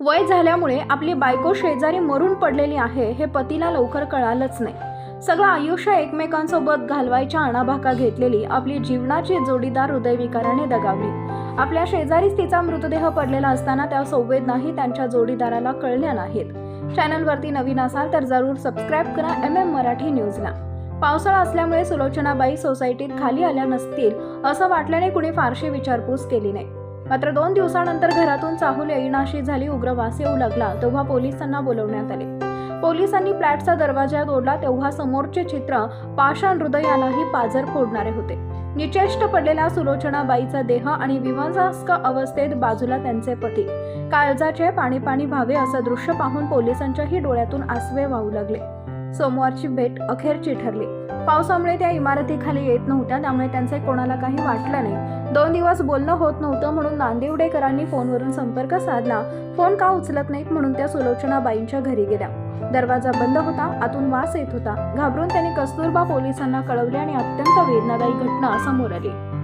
वय झाल्यामुळे आपली बायको शेजारी मरून पडलेली आहे हे पतीला लवकर कळालंच नाही. सगळं आयुष्य एकमेकांसोबत घालवायच्या अणाभाका घेतलेली आपली जीवनाची जोडीदार हृदयविकाराने दगावली. आपल्या शेजारीच तिचा मृतदेह पडलेला असताना त्या संवेदनाही त्यांच्या जोडीदाराला कळल्या नाहीत. चॅनलवरती नवीन असाल तर जरूर सबस्क्राईब करा एम एम मराठी न्यूजला. पावसाळा असल्यामुळे सुलोचनाबाई सोसायटीत खाली आल्या नसतील असं वाटल्याने कुणी फारशी विचारपूस केली नाही. मात्र दोन दिवसानंतर घरातून चाहूल येईनाशी झाली उग्र वास येऊ लागला तेव्हा पोलिसांना बोलवण्यात आले. पोलिसांनी फ्लॅटचा दरवाजा तोडला तेव्हा समोरचे चित्र पाषाण हृदयालाही पाजर फोडणारे होते. निचेष्ट पडलेला सुलोचनाबाईचा देह आणि विवंजास्क अवस्थेत बाजूला त्यांचे पती. काळजाचे पाणी पाणी व्हावे असं दृश्य पाहून पोलिसांच्याही डोळ्यातून आसवे वाहू लागले. सोमवारची भेट अखेरची ठरली. पावसामुळे त्या इमारतीखाली येत नव्हत्या त्यामुळे त्यांचे कोणाला काही वाटलं नाही. दोन दिवस बोलणं होत नव्हतं म्हणून नांदिवडेकरांनी फोनवरून संपर्क साधला. फोन का उचलत नाहीत म्हणून त्या सुलोचनाबाईंच्या घरी गेल्या. दरवाजा बंद होता आतून वास येत होता. घाबरून त्यांनी कस्तुरबा पोलिसांना कळवले आणि अत्यंत वेदनादायी घटना समोर आली.